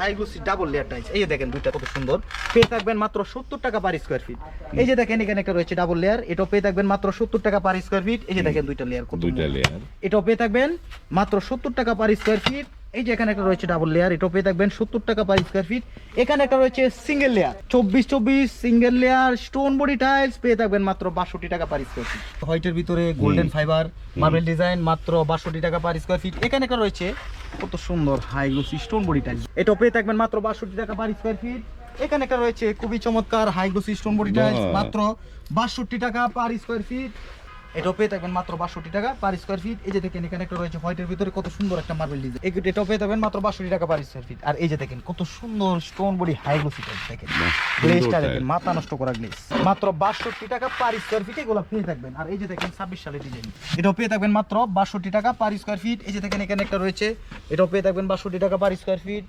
High double layer tiles. এই যে দেখেন দুইটা কত সুন্দর। পেয়ে থাকবেন মাত্র সত্তর টাকা পার স্কোয়ার ফিট এই যে দেখেন এখানে একটা রয়েছে ডাবল লেয়ার এটাও পেয়ে থাকবেন মাত্র সত্তর টাকা পার স্কোয়ার ফিট এই যে দেখেন দুইটা লেয়ার কত দুইটা লেয়ার এটাও পেয়ে থাকবেন মাত্র সত্তর টাকা পার স্কোয়ার ফিট এই যে এখানে একটা রয়েছে ডাবল লেয়ার এটাও পেয়ে থাকবেন সত্তর টাকা পার স্কোয়ার ফিট এখানে একটা রয়েছে সিঙ্গেল লেয়ার চব্বিশ চব্বিশ single layer stone body tiles পেয়ে থাকবেন মাত্র বাষট্টি টাকা পার স্কোয়ার ফিট হোয়াইটের ভিতরে গোল্ডেন ফাইবার মার্বেল ডিজাইন মাত্র বাষট্টি টাকা পার স্কোয়ার ফিট এখানে একটা রয়েছে কত সুন্দর high glossy stone body tiles এটাও পেয়ে থাকবেন মাত্র বাষট্টি টাকা পার স্কোয়ার ফিট এখানে একটা রয়েছে খুবই চমৎকার high glossy stone body tiles মাত্র বাষট্টি টাকা পার স্কোয়ার ফিট এটাও পেয়ে থাকবেন মাত্র বাষট্টি টাকা পার স্কোয়ার ফিট এই যে দেখেন এখানে একটা রয়েছে হোয়াইটের ভিতরে কত সুন্দর একটা মার্বেল ডিজাইন এটাও পেয়ে থাকবেন মাত্র বাষট্টি টাকা পার স্কোয়ার ফিট আর এই যে দেখেন কত সুন্দর স্টোন বডি হাই গ্লোসি দেখেন। বাহ, গ্লেজটা দেখেন মাথা নষ্ট করা গ্লেজ মাত্র বাষট্টি টাকা পার স্কোয়ার ফিট এগুলো পেয়ে থাকবেন। আর এই যে দেখেন ছাব্বিশ সালের ডিজাইন এটাও পেয়ে থাকবেন মাত্র বাষট্টি টাকা পার স্কোয়ার ফিট এই যে দেখেন এখানে একটা রয়েছে এটাও পেয়ে থাকবেন বাষট্টি টাকা পার স্কোয়ার ফিট